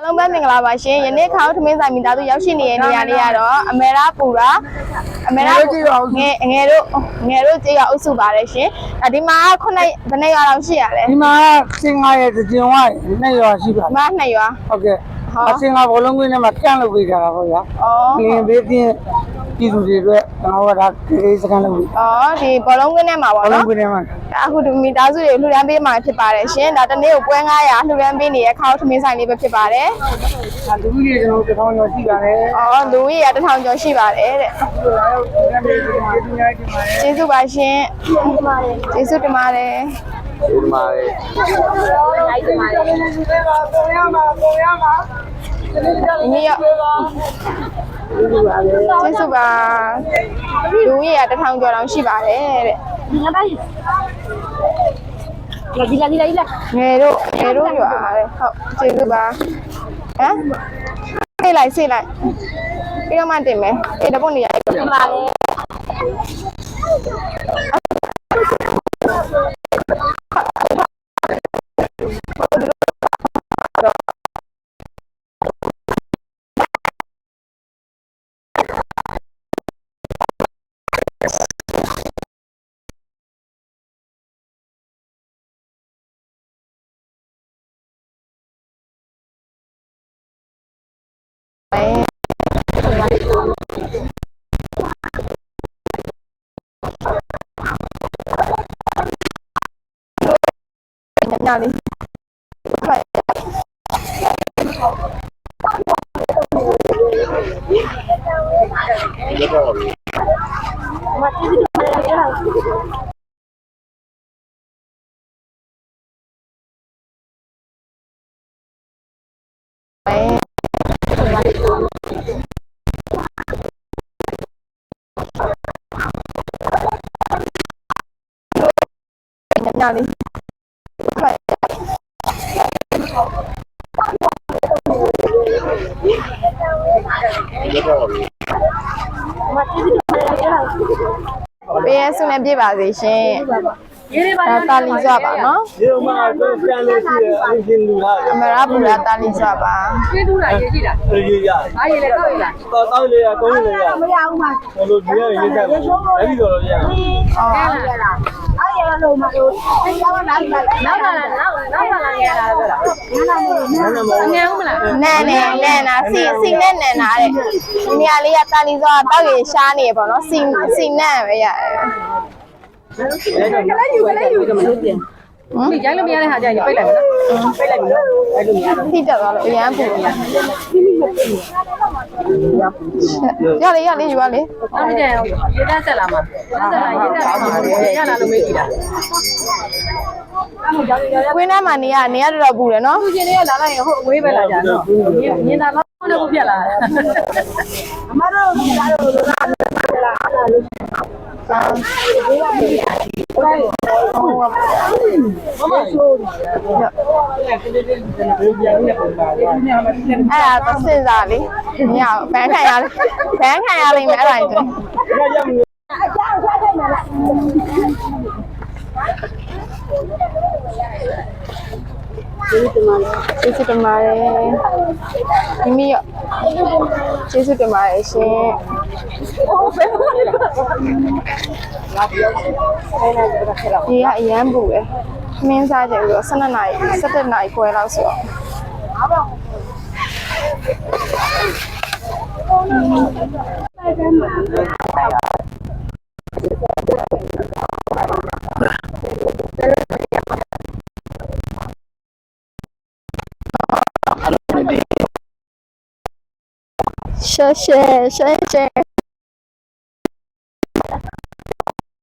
အားလုံးပဲမင်္ဂလာပါရှင်ယနေ့ခေါင်းထမင်းဆိုင်မိသားစုရောက်ရှိနေတဲ့နေရာလေးကတော့အမေရာပူရာအမေရာပူငယ်ငယ်တို့ငယ်တို့ကြေးရအုပ်စုပါတယ်ရှင်အဒီမှာခုနှစ်ဘယ်နှစ်ရွာလောက်ရှိရလဲဒီမှာစင်ငါရဲ့ကျင်ဝါရဲ့နှစ်ရွာရှိပါဒီမှာနှစ်ရွာဟုတ်ကဲ့ဟုတ်အစင်ငါဘောလုံးကွင်းထဲမှာပြန်လုပ်ပေးကြတာပေါ့ဗျာဩကလင်ဘေးပြင်းပြည်သူတွေအတွက်ကျွန်တော်ကဒါခေစကန်လုပ်ပေးဩဒီဘောလုံးကွင်းထဲမှာပေါ့ဘောလုံးနော်ကွင်းထဲမှာ အခုဒီမိသားစုတွေလှူဒန်းပေးမှာဖြစ်ပါတယ်ရှင်ဒါတနေ့ကိုပွဲ900လှူဒန်းပေးနေတဲ့ခေါင်းထမင်းဆိုင်လေးပဲဖြစ်ပါတယ်ဒါလူကြီးတွေကျွန်တော်တို့တောင်းရရှိပါတယ်ဩလူကြီးရတစ်ထောင်ကျော်ရှိပါတယ်တဲ့လာရောက်ပြန်ပြီးဒီမှာဒီနေ့ဒီမှာကျေးဇူးပါရှင်ကျေးဇူးတင်ပါတယ်ဒီမှာလေပုံရမှာပုံရမှာဒီနေ့ရကျေးဇူးပါလူကြီးရတစ်ထောင်ကျော်တောင်ရှိပါတယ်တဲ့ လာဒီလာဒီလာဒီလာငယ်တို့ငယ်တို့ရွာတဲ့ဟုတ်ကျေးဇူးပါဟမ်ဆေးလိုက်ဆေးလိုက်ပြီးတော့မှတင်မယ်အေးတပုတ်နေရဒီမှာလေမ ယ်ည ညလေးဟုတ်ပေးရဆုနဲ့ပြပါစေရှင်ရေးနေပါဒါတာလီစွာပါနော်ဒီမှာတော့ပြန်လို့ရှိတယ်အရင်လူလာတယ်အမရပူရာတာလီစွာပါပြေးတူးတာရေးကြည့်တာအေးရရအားရေးလေတော့ရေးလားတော့တောင်းလေရကုန်းလေရမရဘူးမှာဘလို့ဒီရရေးတယ်အဲ့ဒီတော့ရအော်အားရလို့ မလို့အဲ့ဒါကနောက်လာနောက်လာနောက်နောက်လာငယ်လာတော့လားငယ်ဦးမလားနန်နေနန်နာစီစီနဲ့နန်နာတဲ့ဒီနေရာလေးကတာလီစွာတောက်ရရှားနေရပေါ့နော်စီစီနဲ့ပဲရတယ်ကလေးယူကလေးယူကမလို့ပြင်ဒီရိုက်လို့မရတဲ့ဟာကြာရင်ပိတ်လိုက်မယ်နော်ပိတ်လိုက်မယ်နော်အဲ့လိုများတော့ထိတက်သွားလို့အရန်ပူနေတာ ရလေရလေယူရလေနောက်တစ်ကြိမ်ရေးတတ်ဆက်လာမှာဆက်လာရေးတတ်မှာရလာလို့မေးကြည့်တာကွင်းထဲမှာနေရနေရတော့တော့ပူတယ်နော်သူချင်းတွေကလာလိုက်ရင်ဟုတ်အဝေးပဲလာကြတော့မြင်တာတော့လည်းပြက်လာအမတို့ဒါတော့ အဲ့ဒါတော့စဉ်းစားလေမရဘူးဘန်းခံရဘန်းခံရလိမ့်မယ်အဲ့ဒါကြီးရရကျေး ဇူးတင်ပါတယ်မိမိရောကျေးဇူးတင်ပါတယ်ရှင်ဒီကအရန်ပူတယ်ခင်းစားကြပြီးတော့12နာရီ17နာရီခွဲလောက်ဆိုတော့ရှယ်ရှယ် ရှယ်ရှယ်